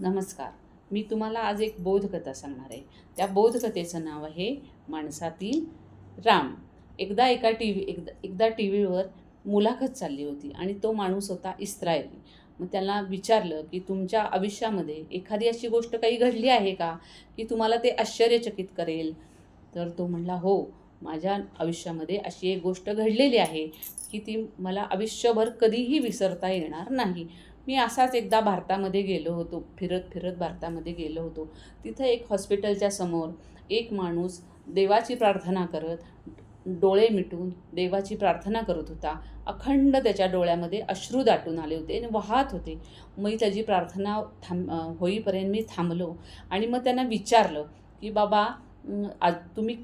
नमस्कार. मी तुम्हाला आज एक बोधकथा सांगणार आहे. त्या बोधकथेचं नाव आहे माणसातील राम. एकदा एका टी व्ही एकदा एकदा टी व्हीवर मुलाखत चालली होती आणि तो माणूस होता इस्रायली. मग त्याला विचारलं की तुमच्या आयुष्यामध्ये एखादी अशी गोष्ट काही घडली आहे का की तुम्हाला ते आश्चर्यचकित करेल? तर तो म्हणला हो माझ्या आयुष्यामध्ये अशी एक गोष्ट घडलेली आहे की ती मला आयुष्यभर कधीही विसरता येणार नाही. मी असाच एकदा भारतामध्ये गेलो होतो फिरत फिरत भारतामध्ये गेलो होतो. तिथं एक हॉस्पिटलच्या समोर एक माणूस देवाची प्रार्थना करत डोळे मिटून देवाची प्रार्थना करत होता. अखंड त्याच्या डोळ्यामध्ये अश्रू दाटून आले होते आणि वाहत होते. मी त्याची प्रार्थना थांब होईपर्यंत मी थांबलो आणि मग त्यांना विचारलं की बाबा आज तुम्ही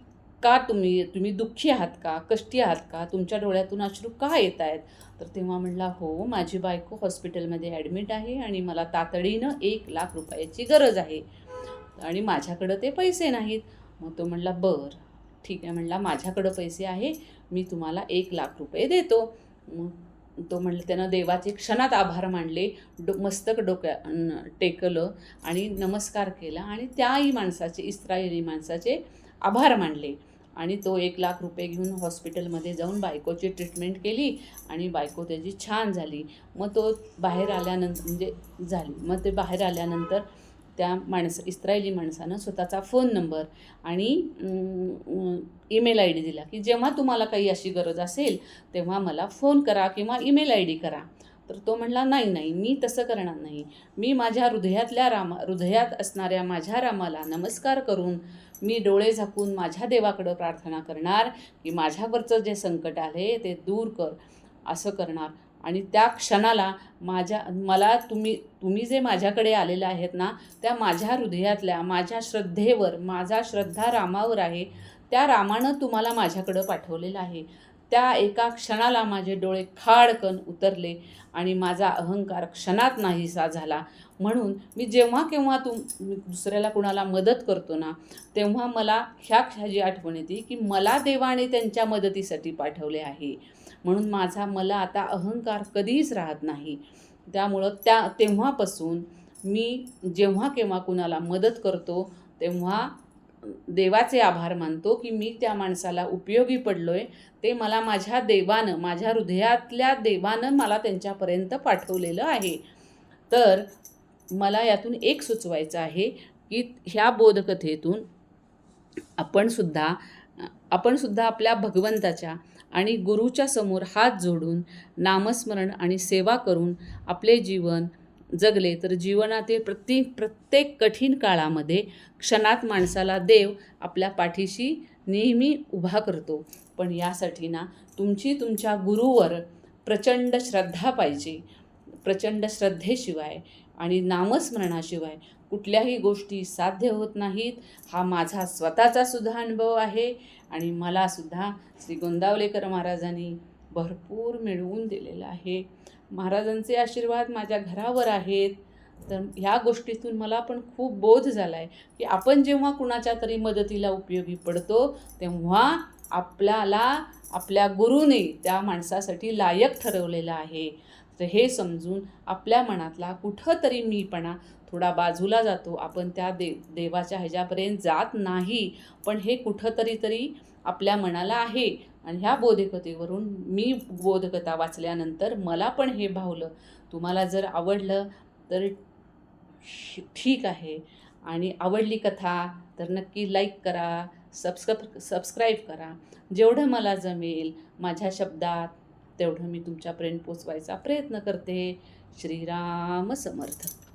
का तुम्ही तुम्ही दुःखी आहात का? कष्टी आहात का? तुमच्या डोळ्यातून अश्रू का येत आहेत तर तेव्हा म्हणला हो माझी बायको हॉस्पिटलमध्ये ॲडमिट आहे आणि मला तातडीनं एक लाख रुपयाची गरज आहे आणि माझ्याकडं ते पैसे नाहीत. मग तो म्हणला बरं ठीक आहे. म्हणला माझ्याकडं पैसे आहे मी तुम्हाला एक लाख रुपये देतो. मग तो म्हणलं त्यानं देवाचे क्षणात आभार मानले डो मस्तक डोक्या टेकलं आणि नमस्कार केला आणि त्याही माणसाचे इस्रायली माणसाचे आभार मानले. आणि तो एक लाख रुपये घेऊन हॉस्पिटलमध्ये जाऊन बायकोची ट्रीटमेंट केली आणि बायको त्याची छान झाली. मग तो बाहेर आल्यानंतर म्हणजे झाली. मग ते बाहेर आल्यानंतर त्या माणसं इस्रायली माणसानं स्वतःचा फोन नंबर आणि ईमेल आय डी दिला की जेव्हा तुम्हाला काही अशी गरज असेल तेव्हा मला फोन करा किंवा ईमेल आय डी करा. तर तो म्हणला नाही नाही मी तसं करणार नाही. मी माझ्या हृदयातल्या रामा हृदयात असणाऱ्या माझ्या रामाला नमस्कार करून मी डोळे झाकून माझ्या देवाकडं प्रार्थना करणार की माझ्यावरचं जे संकट आहे ते दूर कर असं करणार. आणि त्या क्षणाला माझ्या मला तुम्ही तुम्ही जे माझ्याकडे आलेले आहेत ना त्या माझ्या हृदयातल्या माझ्या श्रद्धेवर माझा श्रद्धा रामावर आहे त्या रामानं तुम्हाला माझ्याकडं पाठवलेलं आहे. त्या एका क्षणाला माझे डोळे खाडकन उतरले आणि माझा अहंकार क्षणात नाहीसा झाला. म्हणून मी जेव्हा केव्हा तुम दुसऱ्याला कुणाला मदत करतो ना तेव्हा मला ह्या ह्याची आठवण येते की मला देवाने त्यांच्या मदतीसाठी पाठवले आहे. म्हणून माझा मला आता अहंकार कधीच राहत नाही. त्यामुळं त्या तेव्हापासून मी जेव्हा केव्हा कुणाला मदत करतो तेव्हा देवाचे आभार मानतो की मी त्या माणसाला उपयोगी पडलो आहे ते मला माझ्या देवानं माझ्या हृदयातल्या देवानं मला त्यांच्यापर्यंत पाठवलेलं आहे. तर मला यातून एक सुचवायचं आहे की ह्या बोधकथेतून आपणसुद्धा आपणसुद्धा आपल्या भगवंताच्या आणि गुरुच्या समोर हात जोडून नामस्मरण आणि सेवा करून आपले जीवन जगले तर जीवनातील प्रत्येक प्रत्येक कठीण काळामध्ये क्षणात माणसाला देव आपल्या पाठीशी नेहमी उभा करतो. पण यासाठी ना तुमची तुमच्या गुरुवर प्रचंड श्रद्धा पाहिजे. प्रचंड श्रद्धेशिवाय आणि नामस्मरणाशिवाय कुठल्याही गोष्टी साध्य होत नाहीत. हा माझा स्वतःचा सुद्धा अनुभव आहे आणि मलासुद्धा श्री गोंदावलेकर महाराजांनी भरपूर मिळवून दिलेला आहे. महाराजांचे आशीर्वाद माझ्या घरावर आहेत. तर ह्या गोष्टीतून मला पण खूप बोध झाला आहे की आपण जेव्हा कुणाच्या तरी मदतीला उपयोगी पडतो तेव्हा आपल्याला आपल्या गुरुने त्या माणसासाठी लायक ठरवलेलं आहे. तर हे समजून आपल्या मनातला कुठंतरी मीपणा थोडा बाजूला जातो. आपण त्या दे देवाच्या ह्याच्यापर्यंत जात नाही. पण हे कुठंतरी तरी आपल्या मनाला आहे. आणि ह्या बोधकथेवरून मी बोधकथा वाचल्यानंतर मला पण हे भावलं. तुम्हाला जर आवडलं तर ठीक आहे. आणि आवडली कथा तर नक्की लाईक करा सबस्क्राईब सबस्क्राईब करा. जेवढं मला जमेल माझ्या शब्दात तेवढं मी तुमच्यापर्यंत पोचवायचा प्रयत्न करते. श्रीराम समर्थ.